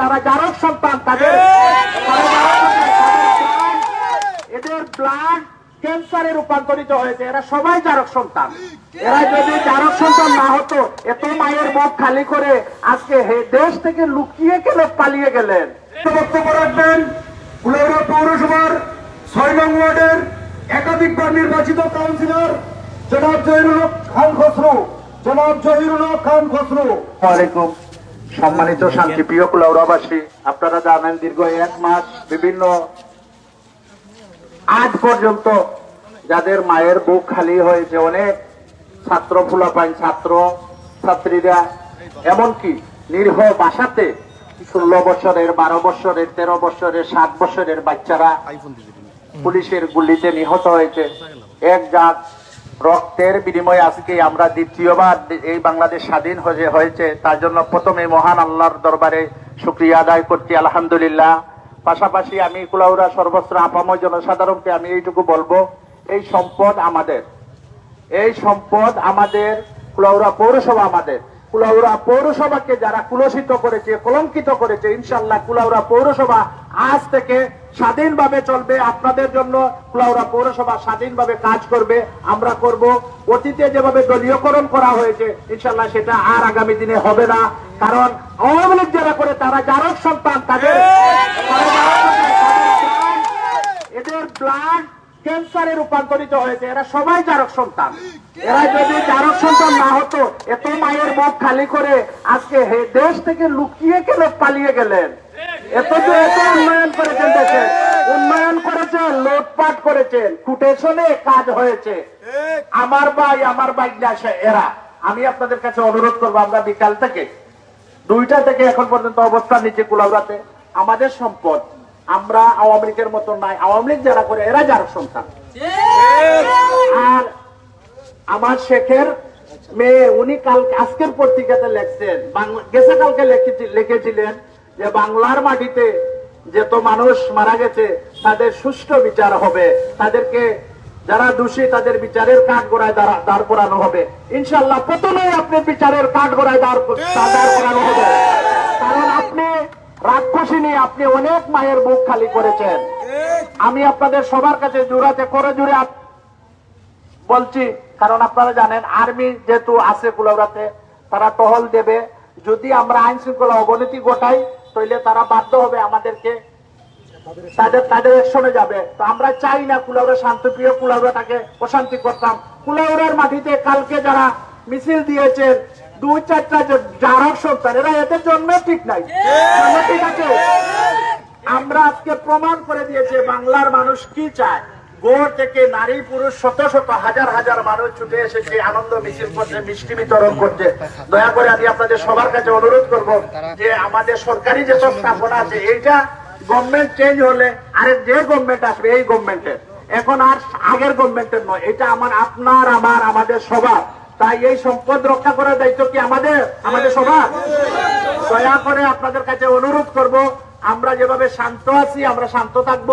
তারা জারক সন্তান তাদের এদের ব্লাড ক্যান্সারে রূপান্তরিত হয়েছে। এরা সবাই জারক সন্তান। এরা যদি জারক সন্তান না হতো এত মায়ের মুখ খালি করে আজকে হে- দেশ থেকে লুকিয়ে গেলে পালিয়ে গেলেন। বক্তব্য রাখবেন কুলাউড়া পৌরসভার ছয় নং ওয়ার্ডের একাধিকবার নির্বাচিত কাউন্সিলর জনাব জহিরুল খান খসরু। জনাব জহিরুল খান খসরু। আলাইকুম। সম্মানিত শান্তিপ্রিয় কুলাউড়াবাসী আপনারা জানেন দীর্ঘ এক মাস বিভিন্ন আজ পর্যন্ত যাদের মায়ের বুক খালি হয়েছে অনেক ছাত্র ফুলাপাইন ছাত্র ছাত্রীরা এমনকি নিরীহ বাসাতে ষোলো বছরের বারো বছরের তেরো বছরের সাত বছরের বাচ্চারা পুলিশের গুলিতে নিহত হয়েছে। এক জাত রক্তের বিনিময়ে আজকে আমরা দ্বিতীয়বার এই বাংলাদেশ স্বাধীন হয়ে হয়েছে। তার জন্য প্রথমে মহান আল্লাহর দরবারে শুক্রিয়া আদায় করছি, আলহামদুলিল্লাহ। পাশাপাশি আমি কুলাউরা সর্বস্ত্র আপাময় জনসাধারণকে আমি এইটুকু বলব, এই সম্পদ আমাদের। এই সম্পদ আমাদের কুলাউরা পৌরসভা আমাদের। কুলাউড়া পৌরসভাকে যারা কুলসিত করেছে, কলঙ্কিত করেছে ইনশাল্লাহ কুলাউড়া পৌরসভা আজ থেকে স্বাধীনভাবে চলবে। আপনাদের জন্য কুলাউড়া পৌরসভা স্বাধীনভাবে কাজ করবে। আমরা করব। অতীতে যেভাবে দলীয়করণ করা হয়েছে ইনশাল্লাহ সেটা আর আগামী দিনে হবে না। কারণ আওয়ামী লীগ যারা করে, তারা জারক সন্তান, তাদের এদের ব্লাড ক্যান্সারে রূপান্তরিত হয়েছে, এরা সবাই জারক সন্তান। এরা যদি জারক সন্তান না হতো, এত মায়ের মুখ খালি করে আজকে দেশ থেকে লুকিয়ে গেলে পালিয়ে গেলেন? এত যে এত উন্নয়ন করেছেন দেশে, উন্নয়ন করেছেন, লুটপাট করেছেন, কুটেশনে কাজ হয়েছে। আমার ভাই আমার ভাই আসে এরা। আমি আপনাদের কাছে অনুরোধ করব, আমরা বিকাল থেকে, দুইটা থেকে এখন পর্যন্ত অবস্থান নিচে কুলাউড়াতে। আমাদের সম্পদ আমরা আওয়ামী লীগের মতো নাই। আওয়ামী লীগ যারা করে, এরা যার সন্তান। আর আমার শেখের মেয়ে, উনি কাল আজকের পত্রিকাতে লেখছেন গেছে কালকে লিখেছিলেন যে বাংলার মাটিতে যত মানুষ মারা গেছে, তাদের সুষ্ঠু বিচার হবে। তাদেরকে যারা দোষী, তাদের বিচারের কাঠ গোড়ায় দাঁড়া- করানো হবে। ইনশাল্লাহ প্রথমে আপনি বিচারের কাঠ গোড়ায় দাঁড় করানো হবে। রাক্ষসিনী আপনি অনেক মায়ের বুক খালি করেছেন। আমি আপনাদের সবার কাছে জোড়াতে করে জুড়ে বলছি, কারণ আপনারা জানেন, আর্মি যেহেতু আছে কুলাউড়াতে তারা টহল দেবে। যদি আমরা আইন শৃঙ্খলা অবনতি ঘটাই তাহলে তারা বাধ্য হবে আমাদেরকে তাদের তাদের একশনে যাবে। তো আমরা চাই না কুলাউড়া শান্তপ্রিয় কুলাউড়াটাকে অশান্তি করতাম। কুলাউড়ার মাটিতে কালকে যারা মিছিল দিয়েছেন দুই চারটা যে- জারক সন্তান এরা এদের জন্ম ঠিক নাই। ঠিক। আছে? আমরা আজকে প্রমাণ করে দিয়েছে বাংলার মানুষ কি চায়। গোর থেকে নারী পুরুষ শত শত হাজার হাজার মানুষ ছুটে এসেছে আনন্দ মিছিল করছে মিষ্টি বিতরণ করছে। দয়া করে আমি আপনাদের সবার কাছে অনুরোধ করব যে আমাদের সরকারি যে স্থাপনা আছে এইটা গভর্নমেন্ট চেঞ্জ হলে আরে যে গভর্নমেন্ট আসবে এই গভর্নমেন্টের এখন আর আগের গভর্নমেন্টের নয় এটা আমার আপনার আমার আমাদের সবার। তাই এই সম্পদ রক্ষা করার দায়িত্ব কি আমাদের? আমাদের সবার? দয়া করে আপনাদের কাছে অনুরোধ করব, আমরা যেভাবে শান্ত আছি, আমরা শান্ত থাকব।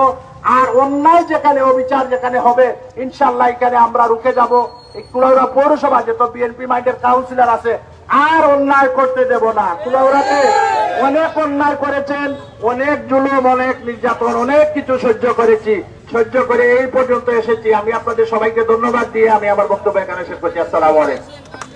আর অন্যায় যেখানে অবিচার যেখানে হবে ইনশাল্লাহ এখানে আমরা রুখে যাব। এই কুলাউড়া পৌরসভা, যত বিএনপি মাইন্ডের কাউন্সিলর আছে, আর অন্যায় করতে দেব না। কুলাউড়াতে অনেক অন্যায় করেছেন, অনেক জুলুম, অনেক নির্যাতন, অনেক কিছু সহ্য করেছি। সহ্য করে এই পর্যন্ত এসেছি। আমি আপনাদের সবাইকে ধন্যবাদ দিয়ে আমি আমার বক্তব্য এখানে শেষ করছি। আসসালামু আলাইকুম।